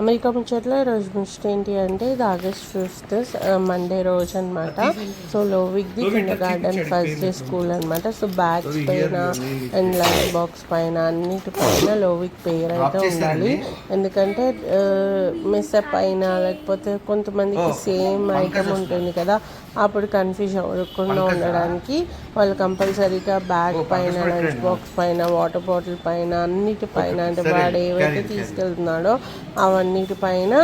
America ముచ్చట్లో రోజు ముచ్చట ఏంటి అంటే ఇది ఆగస్ట్ ఫిఫ్త్ మండే రోజు అనమాట so Lovik the kindergarten first day school అనమాట సో బ్యాగ్స్ పైన అండ్ లంచ్ బాక్స్ పైన అన్నిటి పైన లోవిక్ పేరు అయితే ఉండాలి. ఎందుకంటే మిస్అప్ అయినా లేకపోతే కొంతమందికి సేమ్ ఐటమ్ ఉంటుంది కదా. అప్పుడు కన్ఫ్యూజ్ అవ్వకుండా ఉండడానికి వాళ్ళు కంపల్సరీగా బ్యాగ్ పైన లంచ్ బాక్స్ పైన వాటర్ బాటిల్ పైన అన్నిటి పైన అంటే వాడు ఏవైతే తీసుకెళ్తున్నాడో అవన్నిటి పైన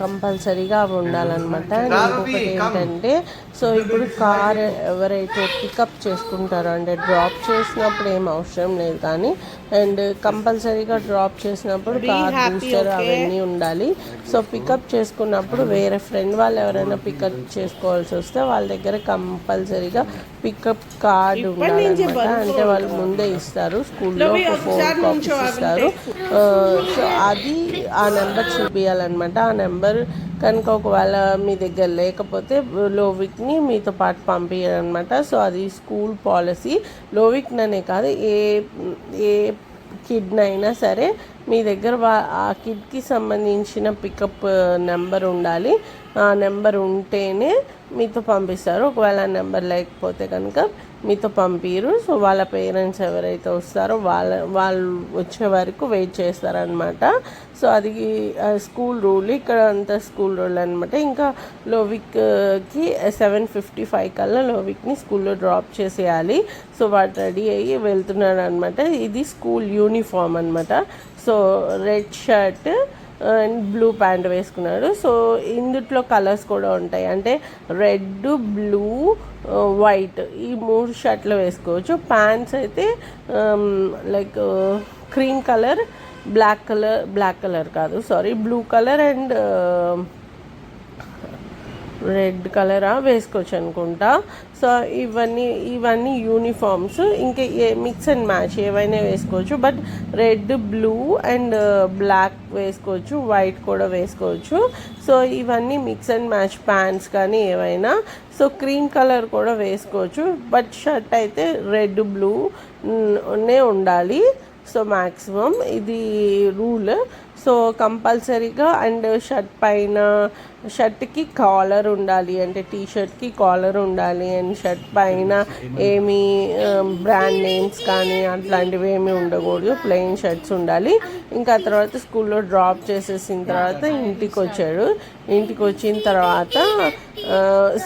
కంపల్సరీగా అవి ఉండాలన్నమాట ఇంకొకటి ఏంటంటే సో ఇప్పుడు కార్ ఎవరైతే పికప్ చేసుకుంటారో అంటే డ్రాప్ చేసినప్పుడు ఏం అవసరం లేదు కానీ అండ్ కంపల్సరీగా డ్రాప్ చేసినప్పుడు కార్ బూస్టర్ అవన్నీ ఉండాలి. సో పికప్ చేసుకున్నప్పుడు వేరే ఫ్రెండ్ వాళ్ళు ఎవరైనా పికప్ చేసుకోవాల్సి వస్తే వాళ్ళ దగ్గర కంపల్సరీగా పికప్ కార్డ్ ఉండాలన్నమాట. అంటే వాళ్ళు ముందే ఇస్తారు స్కూల్లో ఒక ఫోర్ కాపీస్ ఇస్తారు. సో అది ఆ నెంబర్ చూపించాలన్నమాట ఆ నెంబర్ కనుక ఒకవేళ మీ దగ్గర లేకపోతే లోవిక్ని మీతో పాటు పంపించారనమాట సో అది స్కూల్ పాలసీ. లోవిక్ననే కాదు ఏ ఏ కిడ్నైనా సరే మీ దగ్గర ఆ కిడ్కి సంబంధించిన పికప్ నెంబర్ ఉండాలి. ఆ నెంబర్ ఉంటేనే మీతో పంపిస్తారు. ఒకవేళ ఆ నెంబర్ లేకపోతే కనుక మీతో పంపిరు. సో వాళ్ళ పేరెంట్స్ ఎవరైతే వస్తారో వాళ్ళ వాళ్ళు వచ్చే వరకు వెయిట్ చేస్తారనమాట సో అది స్కూల్ రూల్ ఇక్కడ అంతా స్కూల్ రూల్ అనమాట ఇంకా లోవిక్కి సెవెన్ ఫిఫ్టీ ఫైవ్ కల్లా లోవిక్ని స్కూల్లో డ్రాప్ చేసేయాలి. సో వాడు రెడీ అయ్యి వెళ్తున్నాడు అనమాట ఇది స్కూల్ యూనిఫామ్ అనమాట so red shirt and blue pant వేసుకున్నాడు. సో ఇందుట్లో కలర్స్ కూడా ఉంటాయి. అంటే రెడ్ బ్లూ వైట్ ఈ మూడు షర్ట్లు వేసుకోవచ్చు. ప్యాంట్స్ అయితే like cream colour black colour black colour కాదు. Sorry blue colour and red కలరా వేసుకోవచ్చు అనుకుంటా సో ఇవన్నీ ఇవన్నీ యూనిఫామ్స్. ఇంకా ఏ మిక్స్ అండ్ మ్యాచ్ ఏవైనా వేసుకోవచ్చు. But red blue and black వేసుకోవచ్చు. వైట్ కూడా వేసుకోవచ్చు. సో ఇవన్నీ మిక్స్ అండ్ మ్యాచ్ ప్యాంట్స్ కానీ ఏవైనా. సో క్రీమ్ కలర్ కూడా వేసుకోవచ్చు. బట్ షర్ట్ అయితే రెడ్ బ్లూ నే ఉండాలి. సో మ్యాక్సిమం ఇది రూల్. సో కంపల్సరీగా అండ్ షర్ట్ పైన షర్ట్కి కాలర్ ఉండాలి అంటే టీ షర్ట్కి కాలర్ ఉండాలి అండ్ షర్ట్ పైన ఏమి బ్రాండ్ నేమ్స్ కానీ అట్లాంటివి ఏమి ఉండకూడదు. ప్లెయిన్ షర్ట్స్ ఉండాలి. ఇంకా తర్వాత స్కూల్లో డ్రాప్ చేసేసిన తర్వాత ఇంటికి వచ్చాడు ఇంటికి వచ్చిన తర్వాత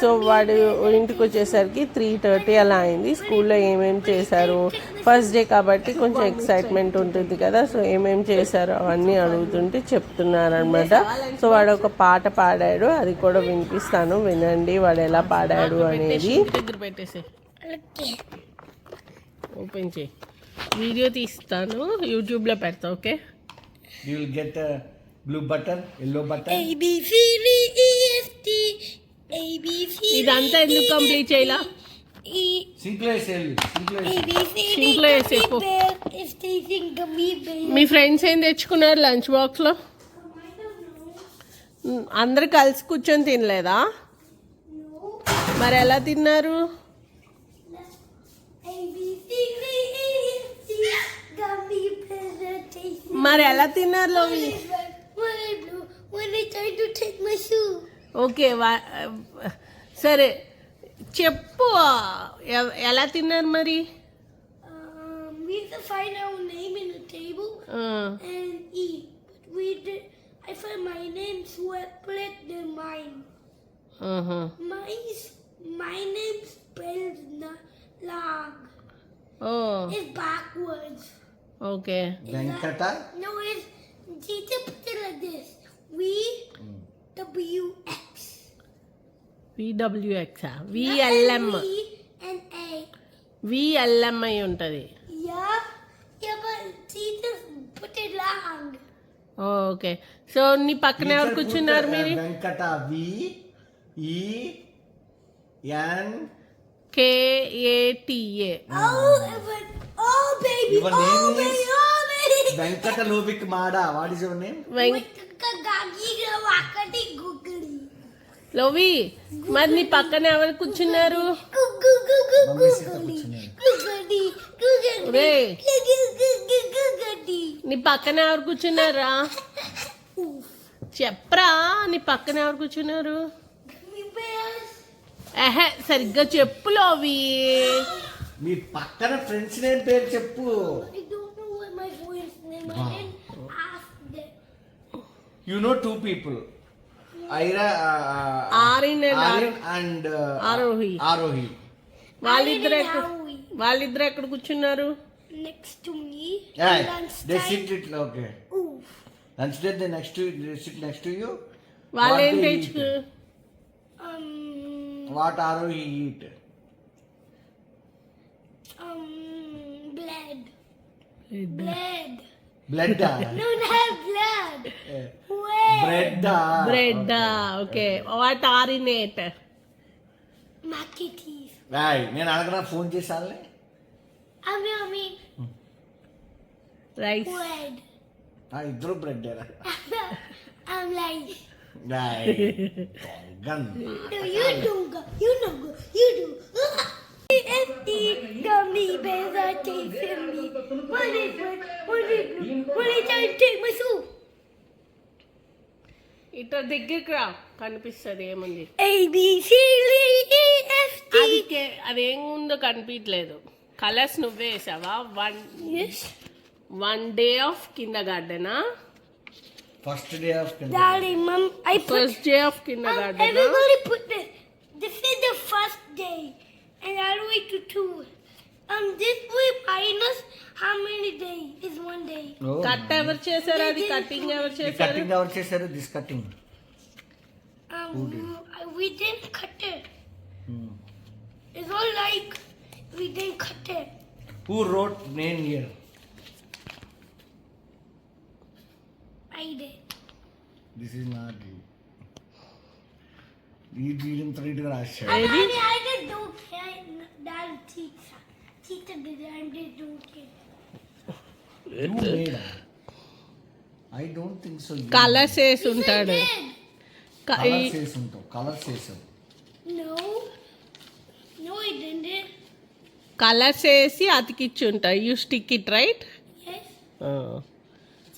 సో వాడు ఇంటికి వచ్చేసరికి త్రీ థర్టీ అలా అయింది. స్కూల్లో ఏమేమి చేశారు? ఫస్ట్ డే కాబట్టి కొంచెం ఎక్సైట్మెంట్ ఉంటుంది కదా సో ఏమేమి చేశారు అవన్నీ అడుగుతుంటే చెప్తున్నారనమాట సో వాడు ఒక పాట పాడాడు అది కూడా వినిపిస్తాను వినండి వాడు ఎలా పాడాడు అనేది. దగ్గర ఓపెన్ చేయి. వీడియో తీస్తాను యూట్యూబ్లో పెడతా okay? You will get blue button yellow button ఇదంతా ఎందుకు కంప్లీట్ చేయాలా? మీ ఫ్రెండ్స్ ఏం తెచ్చుకున్నారు లంచ్ బాక్స్లో? అందరు కలిసి కూర్చొని తినలేదా? మరి ఎలా తిన్నారు? మరి ఎలా తిన్నారు లోవి? ఓకే సరే. చెప్పు ఎలా తిన్నారు మరి? మీతో మీ I found my name split than mine. ఆహా. My my name spelled na- long. O It's backwards. Okay Venkata. No, it's teacher put it like this. We W X. VWX VLM V and A. VLM అయి ఉంటుంది Yeah. Yeah, but teacher put it long. Okay so నీ పక్కన ఎవరు కూర్చున్నారు uh, మీరు Venkata V E N. కేఏటిఏ Oh, oh oh oh Mada. What is your name? Gagi wakati gugli. లోవి మరి నీ పక్కన ఎవరు కూర్చున్నారు. రే. నీ పక్కన ఎవరు కూర్చున్నారా. చెప్పరా నీ పక్కన ఎవరు కూర్చున్నారు. ఎహే సరిగ్గా చెప్పులో అవి మీ పక్కన ఫ్రెండ్స్ నేమ్ పేరు చెప్పు. You know two people Aira Aarin and Aarohi. Aarohi వాళ్ళిద్దరు. వాళ్ళిద్దరు ఎక్కడ కూర్చున్నారు Next to me. They lunchtime. Sit it okay Ooh. Lunch day they next they sit next to you వాళ్ళు What ఏం they తెచ్చుకు Um. What Arohi eat Um. Blood. Blood. Blood No, not blood. Where? Bread bread okay what ఆరినేట్ Mac and cheese. నేను అడగనా phone చేసానులే I mean, I mean, rice bread. ఇద్దరు bread I'm like, gun no, you don't go. You don't go. You do. Empty gummy bears are chasing me. What is it? What is it? What is trying to take my soup? ఇటు దగ్గరికి రా కనిపిస్తుంది ఏముంది E అది ఉందో కనిపించలేదు colours నువ్వే వేసావా one Yes. One day off కింద గార్డెనా first day off Daddy, mom, I put. First day off కింద Um, గార్డెనా everybody put this. This is the first day, and all the way to two. Um, this way minus how many days is one day? Cut ఎవరు చేశారు అది cutting ఎవరు చేశారు cutting ఎవరు చేశారు this cutting Um, we didn't cut it. It's all like we didn't cut it. Who wrote name here I did. This is not you ఈ video త్రీట్గా రాశాడు I, I, mean, I just don't care. Dad, teacher, teacher did it. I just don't care. You made I don't think so colours వేసి Yes, I ఉంటాడు did. క- ఈ- colours వేసి ఉంటావు colours వేసావు No. No, I didn't. Colours వేసి అతికిచ్చి ఉంటాయి you stick it right Yes.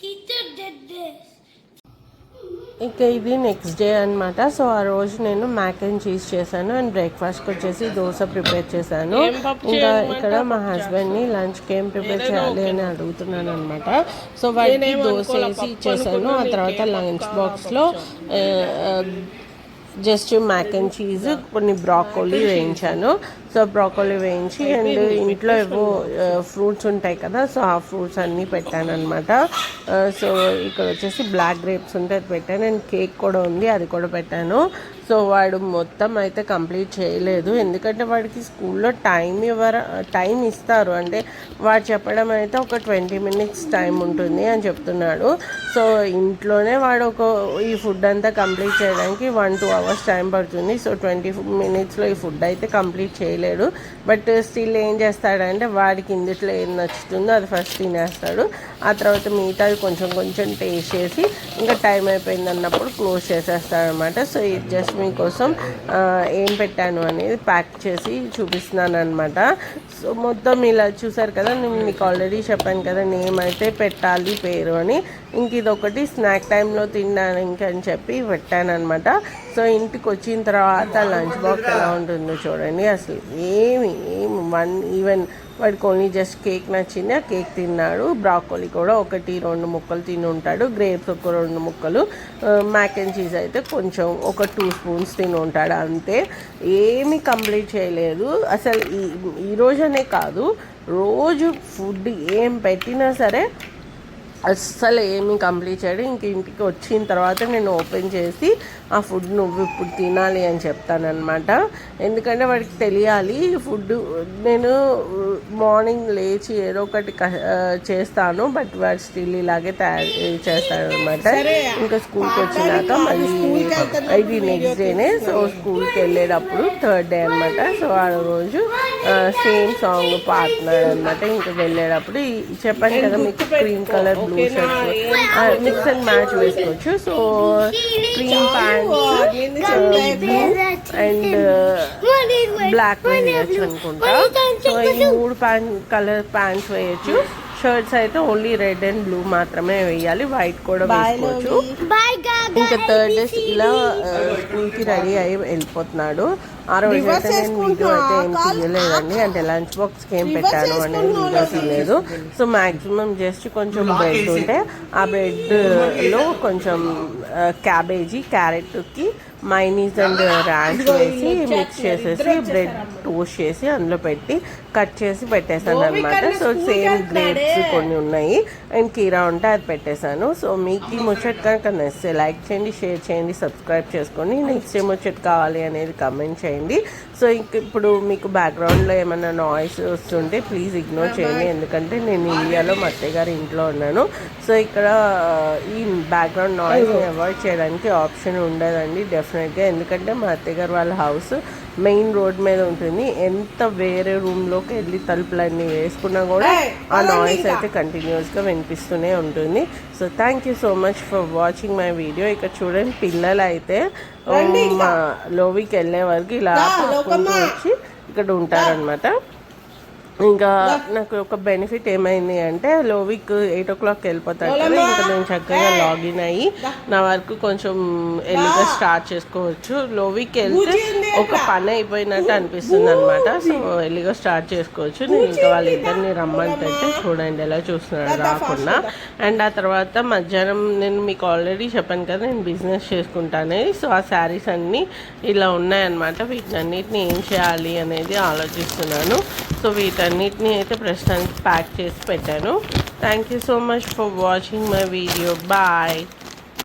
Teacher did this. ఇంకా ఇది నెక్స్ట్ డే అన్నమాట. సో ఆ రోజు నేను మ్యాక్ అండ్ చీజ్ చేశాను అండ్ బ్రేక్ఫాస్ట్కి వచ్చేసి దోశ ప్రిపేర్ చేశాను. ఇంకా ఇక్కడ మా హస్బెండ్ని లంచ్కి ఏం ప్రిపేర్ చేయాలి అని అడుగుతున్నాను అనమాట సో వాటికి దోశ వేసి ఇచ్చేసాను ఆ తర్వాత లంచ్ బాక్స్లో జస్ట్ మ్యాక్ అండ్ చీజ్ కొన్ని బ్రాకోలీ వేయించాను. సో బ్రాకోలీ వేయించి అండ్ ఇంట్లో ఏవో ఫ్రూట్స్ ఉంటాయి కదా సో ఆ ఫ్రూట్స్ అన్నీ పెట్టాను అనమాట సో ఇక్కడ వచ్చేసి బ్లాక్ గ్రేప్స్ ఉంటే అది పెట్టాను. అండ్ కేక్ కూడా ఉంది అది కూడా పెట్టాను. సో వాడు మొత్తం అయితే కంప్లీట్ చేయలేదు. ఎందుకంటే వాడికి స్కూల్లో టైం ఇవ్వర టైం ఇస్తారు. అంటే వాడు చెప్పడం అయితే ఒక ట్వంటీ మినిట్స్ టైం ఉంటుంది అని చెప్తున్నాడు. సో ఇంట్లోనే వాడు ఒక ఈ ఫుడ్ అంతా కంప్లీట్ చేయడానికి వన్ టూ అవర్స్ టైం పడుతుంది. సో ట్వంటీ మినిట్స్లో ఈ ఫుడ్ అయితే కంప్లీట్ చేయలేడు. బట్ స్టిల్ ఏం చేస్తాడంటే వాడికి ఇందుట్లో ఏం నచ్చుతుందో అది ఫస్ట్ తినేస్తాడు. ఆ తర్వాత మిగతాది కొంచెం కొంచెం టేస్ట్ చేసి ఇంకా టైం అయిపోయింది అన్నప్పుడు క్లోజ్ చేసేస్తాడు అనమాట సో ఇది జస్ట్ మీకోసం కోసం ఏం పెట్టాను అనేది ప్యాక్ చేసి చూపిస్తున్నాను అనమాట సో మొత్తం ఇలా చూసారు కదా నేను మీకు ఆల్రెడీ చెప్పాను కదా నేమ్ అయితే పెట్టాలి పేరు అని. ఇంక ఇదొకటి స్నాక్ టైంలో తినడానికి అని చెప్పి పెట్టాను అనమాట సో ఇంటికి వచ్చిన తర్వాత లంచ్ బాక్స్ ఎలా ఉంటుందో చూడండి. అసలు ఏమి ఏమి వన్ ఈవెన్ వాడికి ఓన్లీ జస్ట్ కేక్ నచ్చింది. ఆ కేక్ తిన్నాడు. బ్రాకోలీ కూడా ఒకటి రెండు ముక్కలు తిని ఉంటాడు గ్రేప్స్ ఒక రెండు ముక్కలు. మ్యాక్ అండ్ చీజ్ అయితే కొంచెం ఒక టూ స్పూన్స్ తిని ఉంటాడు అంతే. ఏమీ కంప్లీట్ చేయలేదు. అసలు ఈ ఈ కాదు. రోజు ఫుడ్ ఏం పెట్టినా సరే అస్సలు ఏమీ కంప్లీట్ చేయడు. ఇంక ఇంటికి వచ్చిన తర్వాత నేను ఓపెన్ చేసి ఆ ఫుడ్ నువ్వు ఇప్పుడు తినాలి అని చెప్తానమాట ఎందుకంటే వాడికి తెలియాలి ఫుడ్ నేను మార్నింగ్ లేచి ఏదో ఒకటి చేస్తాను బట్ వాడు స్టిల్ ఇలాగే తయారు చేస్తాడనమాట ఇంకా స్కూల్కి వచ్చినాక మళ్ళీ ఇది నెక్స్ట్ డేనే సో స్కూల్కి వెళ్ళేటప్పుడు థర్డ్ డే అనమాట సో ఆ రోజు సేమ్ సాంగ్ పాడుతున్నాడు అనమాట ఇంకా వెళ్ళేటప్పుడు చెప్పాను కదా మీకు cream colour blue shirts mix and match వేసుకోవచ్చు. So cream pants blue and. Black వేయచ్చు. అనుకుంటా. సో ఈ. మూడు ప్యాంట్ కలర్ ప్యాంట్స్ వేయచ్చు. షర్ట్స్ అయితే ఓన్లీ రెడ్ అండ్ బ్లూ మాత్రమే వేయాలి. వైట్ కూడా వేసుకోవచ్చు. ఇంకా థర్డ్ డే ఇలా స్కూల్కి రెడీ అయ్యి వెళ్ళిపోతున్నాడు. ఆ రోజు అయితే నేను వీడియో అయితే ఏం తీయలేదండి. అంటే లంచ్ బాక్స్కి ఏం పెట్టాను అనేది వీడియో తీయలేదు సో మ్యాక్సిమం జస్ట్ కొంచెం బ్రెడ్ ఉంటే ఆ బ్రెడ్లో కొంచెం క్యాబేజీ క్యారెట్కి మైనీస్ అండ్ ర్యాష్ వేసి మిక్స్ చేసేసి బ్రెడ్ టోస్ట్ చేసి అందులో పెట్టి కట్ చేసి పెట్టేశాను అనమాట సో సేమ్ గ్రేప్స్ కొన్ని ఉన్నాయి. అండ్ కీరా ఉంటే అది పెట్టేశాను. సో మీకు ఈ ముచ్చట్ కనుక నచ్చితే లైక్ చేయండి షేర్ చేయండి సబ్స్క్రైబ్ చేసుకోండి నెక్స్ట్ ఏ ముచ్చట్ కావాలి అనేది కమెంట్ చేయండి. సో ఇంక ఇప్పుడు మీకు బ్యాక్గ్రౌండ్లో ఏమైనా నాయిస్ వస్తుంటే ప్లీజ్ ఇగ్నోర్ చేయండి. ఎందుకంటే నేను ఇండియాలో మా అత్తయ్య గారి ఇంట్లో ఉన్నాను. సో ఇక్కడ ఈ బ్యాక్గ్రౌండ్ నాయిస్ అవాయిడ్ చేయడానికి ఆప్షన్ ఉండదండి డెఫినెట్గా ఎందుకంటే మా అత్తయ్య గారు వాళ్ళ హౌస్ మెయిన్ రోడ్ మీద ఉంటుంది. ఎంత వేరే రూమ్లోకి వెళ్ళి తలుపులన్నీ వేసుకున్నా కూడా ఆ నాయిస్ అయితే కంటిన్యూస్గా వినిపిస్తూనే ఉంటుంది. So thank you so much for watching my video ఇక్కడ చూడండి పిల్లలు అయితే మా లోవికి వెళ్ళే వరకు ఇలా వచ్చి ఇక్కడ ఉంటారనమాట ఇంకా నాకు ఒక బెనిఫిట్ ఏమైంది అంటే లోవిక్ ఎయిట్ ఓ క్లాక్ వెళ్ళిపోతాడు కదా ఇంకా నేను చక్కగా లాగిన్ అయ్యి నా వరకు కొంచెం ఎల్లిగా స్టార్ట్ చేసుకోవచ్చు. లోవిక్ వెళ్తే ఒక పని అయిపోయినట్టు అనిపిస్తుంది అనమాట సో ఎల్లిగా స్టార్ట్ చేసుకోవచ్చు. నేను ఇంకా వాళ్ళిద్దరిని రమ్మంటే చూడండి ఎలా చూస్తున్నాడు రాకుండా. అండ్ ఆ తర్వాత మధ్యాహ్నం నేను మీకు ఆల్రెడీ చెప్పాను కదా నేను బిజినెస్ చేసుకుంటానే. సో ఆ శారీస్ అన్నీ ఇలా ఉన్నాయన్నమాట. వీటన్నిటిని ఏం చేయాలి అనేది ఆలోచిస్తున్నాను. సో వీటన్నిటిని అయితే ప్రస్తుతానికి ప్యాక్ చేసి పెట్టాను. Thank you so much for watching my video bye